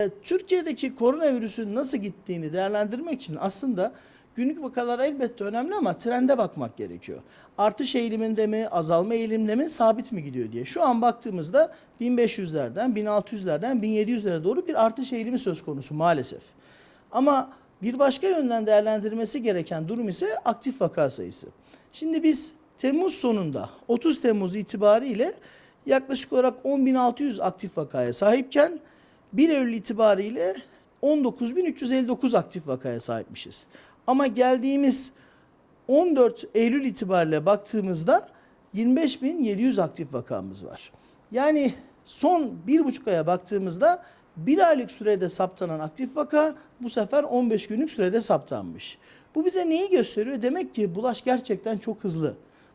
E, Türkiye'deki koronavirüsün nasıl gittiğini değerlendirmek için aslında günlük vakalar elbette önemli ama trende bakmak gerekiyor. Artış eğiliminde mi, azalma eğiliminde mi, sabit mi gidiyor diye. Şu an baktığımızda 1500'lerden, 1600'lerden 1700'lere doğru bir artış eğilimi söz konusu maalesef. Ama bir başka yönden değerlendirmesi gereken durum ise aktif vaka sayısı. Şimdi biz Temmuz sonunda 30 Temmuz itibariyle yaklaşık olarak 10.600 aktif vakaya sahipken 1 Eylül itibariyle 19.359 aktif vakaya sahipmişiz. Ama geldiğimiz 14 Eylül itibariyle baktığımızda 25.700 aktif vakamız var. Yani son bir buçuk aya baktığımızda bir aylık sürede saptanan aktif vaka bu sefer 15 günlük sürede saptanmış. Bu bize neyi gösteriyor? Demek ki bulaş gerçekten çok hızlı.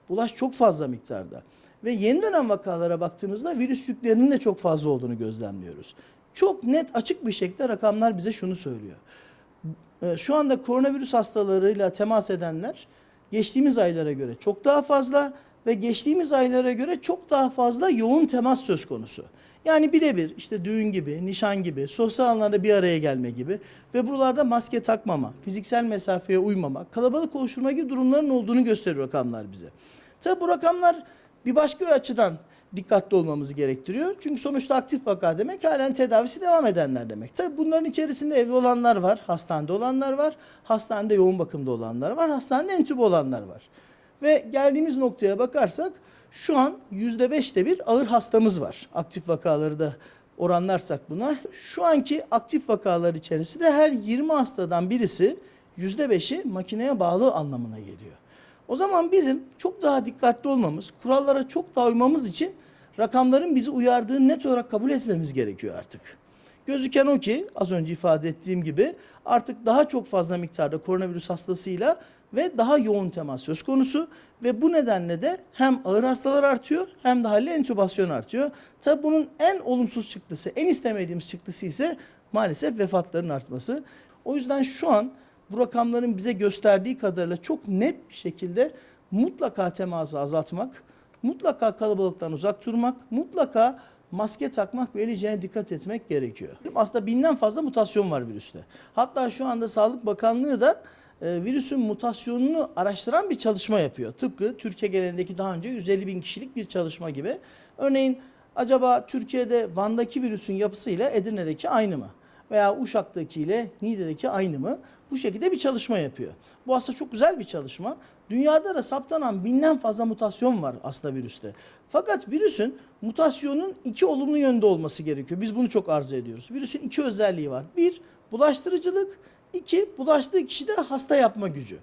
Bulaş çok fazla miktarda. Ve yeni dönem vakalara baktığımızda virüs yüklerinin de çok fazla olduğunu gözlemliyoruz. Çok net açık bir şekilde rakamlar bize şunu söylüyor. Ee, Şu anda koronavirüs hastalarıyla temas edenler geçtiğimiz aylara göre çok daha fazla ve geçtiğimiz aylara göre çok daha fazla yoğun temas söz konusu. Yani birebir işte düğün gibi, nişan gibi, sosyal alanlarda bir araya gelme gibi ve buralarda maske takmama, fiziksel mesafeye uymama, kalabalık oluşturma gibi durumların olduğunu gösteriyor rakamlar bize. Tabi bu rakamlar bir başka açıdan dikkatli olmamızı gerektiriyor. Çünkü sonuçta aktif vaka demek halen tedavisi devam edenler demek. Tabi bunların içerisinde evde olanlar var, hastanede olanlar var, hastanede yoğun bakımda olanlar var, hastanede entübe olanlar var. Ve geldiğimiz noktaya bakarsak şu an %5'te bir ağır hastamız var. Aktif vakaları da oranlarsak buna. Şu anki aktif vakalar içerisinde her 20 hastadan birisi %5'i makineye bağlı anlamına geliyor. O zaman bizim çok daha dikkatli olmamız, kurallara çok daha uymamız için rakamların bizi uyardığını net olarak kabul etmemiz gerekiyor artık. Gözüken o ki az önce ifade ettiğim gibi artık daha çok fazla miktarda koronavirüs hastasıyla ve daha yoğun temas söz konusu ve bu nedenle de hem ağır hastalar artıyor hem de haliyle entübasyon artıyor. Tabi bunun en olumsuz çıktısı, en istemediğimiz çıktısı ise maalesef vefatların artması. O yüzden şu an bu rakamların bize gösterdiği kadarıyla çok net bir şekilde mutlaka teması azaltmak, mutlaka kalabalıktan uzak durmak, mutlaka maske takmak ve el dikkat etmek gerekiyor. Aslında binden fazla mutasyon var virüste. Hatta şu anda Sağlık Bakanlığı da e, virüsün mutasyonunu araştıran bir çalışma yapıyor. Tıpkı Türkiye genelindeki daha önce 150 bin kişilik bir çalışma gibi. Örneğin acaba Türkiye'de Van'daki virüsün yapısıyla Edirne'deki aynı mı? Veya Uşak'taki ile Niğde'deki aynı mı? Bu şekilde bir çalışma yapıyor. Bu aslında çok güzel bir çalışma. Dünyada da saptanan binden fazla mutasyon var aslında virüste. Fakat virüsün mutasyonun iki olumlu yönde olması gerekiyor. Biz bunu çok arzu ediyoruz. Virüsün iki özelliği var. Bir, bulaştırıcılık. İki, bulaştığı kişide hasta yapma gücü.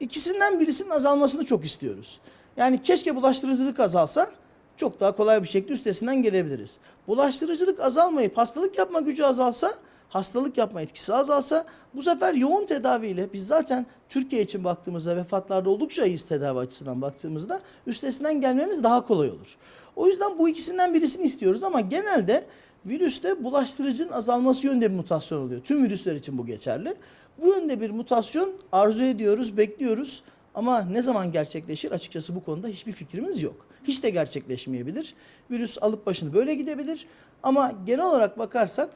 İkisinden birisinin azalmasını çok istiyoruz. Yani keşke bulaştırıcılık azalsa çok daha kolay bir şekilde üstesinden gelebiliriz. Bulaştırıcılık azalmayıp hastalık yapma gücü azalsa, hastalık yapma etkisi azalsa bu sefer yoğun tedaviyle biz zaten Türkiye için baktığımızda vefatlarda oldukça iyiyiz tedavi açısından baktığımızda üstesinden gelmemiz daha kolay olur. O yüzden bu ikisinden birisini istiyoruz ama genelde virüste bulaştırıcının azalması yönde bir mutasyon oluyor. Tüm virüsler için bu geçerli. Bu yönde bir mutasyon arzu ediyoruz, bekliyoruz. Ama ne zaman gerçekleşir açıkçası bu konuda hiçbir fikrimiz yok. Hiç de gerçekleşmeyebilir. Virüs alıp başını böyle gidebilir. Ama genel olarak bakarsak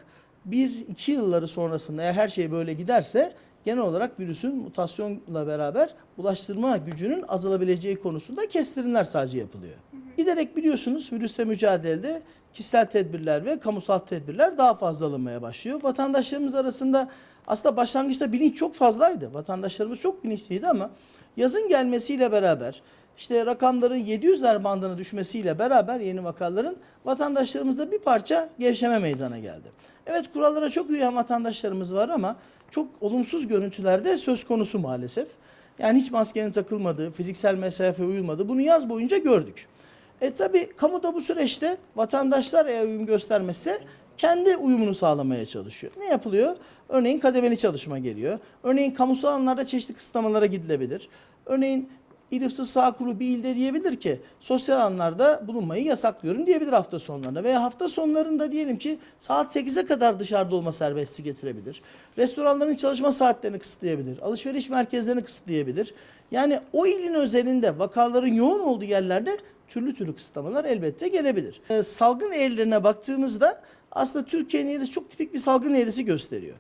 bir iki yılları sonrasında eğer her şey böyle giderse genel olarak virüsün mutasyonla beraber bulaştırma gücünün azalabileceği konusunda kestirimler sadece yapılıyor. Giderek biliyorsunuz virüsle mücadelede kişisel tedbirler ve kamusal tedbirler daha fazla alınmaya başlıyor. Vatandaşlarımız arasında aslında başlangıçta bilinç çok fazlaydı. Vatandaşlarımız çok bilinçliydi ama yazın gelmesiyle beraber işte rakamların 700'ler bandına düşmesiyle beraber yeni vakaların vatandaşlarımızda bir parça gevşeme meydana geldi. Evet kurallara çok uyan vatandaşlarımız var ama çok olumsuz görüntülerde söz konusu maalesef. Yani hiç maskenin takılmadığı, fiziksel mesafe uyulmadığı bunu yaz boyunca gördük. E tabi kamuda bu süreçte vatandaşlar eğer uyum göstermezse kendi uyumunu sağlamaya çalışıyor. Ne yapılıyor? Örneğin kademeli çalışma geliyor. Örneğin kamusal alanlarda çeşitli kısıtlamalara gidilebilir. Örneğin İl Hıfzı Sağ Kurulu bir ilde diyebilir ki sosyal alanlarda bulunmayı yasaklıyorum diyebilir hafta sonlarında. Veya hafta sonlarında diyelim ki saat 8'e kadar dışarıda olma serbestisi getirebilir. Restoranların çalışma saatlerini kısıtlayabilir. Alışveriş merkezlerini kısıtlayabilir. Yani o ilin özelinde vakaların yoğun olduğu yerlerde türlü türlü kısıtlamalar elbette gelebilir. Ee, salgın eğrilerine baktığımızda aslında Türkiye'nin eğrisi çok tipik bir salgın eğrisi gösteriyor.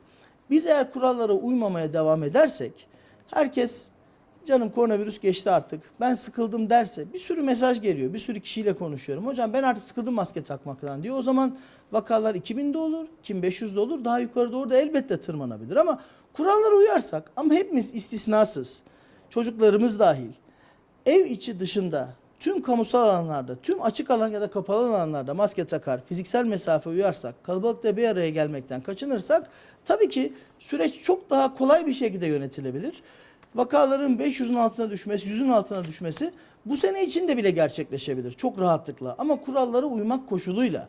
Biz eğer kurallara uymamaya devam edersek herkes canım koronavirüs geçti artık ben sıkıldım derse bir sürü mesaj geliyor. Bir sürü kişiyle konuşuyorum. Hocam ben artık sıkıldım maske takmaktan diyor. O zaman vakalar 2000'de olur, 2500'de olur. Daha yukarı doğru da elbette tırmanabilir ama kurallara uyarsak ama hepimiz istisnasız çocuklarımız dahil ev içi dışında tüm kamusal alanlarda, tüm açık alan ya da kapalı alanlarda maske takar, fiziksel mesafe uyarsak, kalabalıkta bir araya gelmekten kaçınırsak tabii ki süreç çok daha kolay bir şekilde yönetilebilir. Vakaların 500'ün altına düşmesi, 100'ün altına düşmesi bu sene içinde bile gerçekleşebilir çok rahatlıkla. Ama kurallara uymak koşuluyla.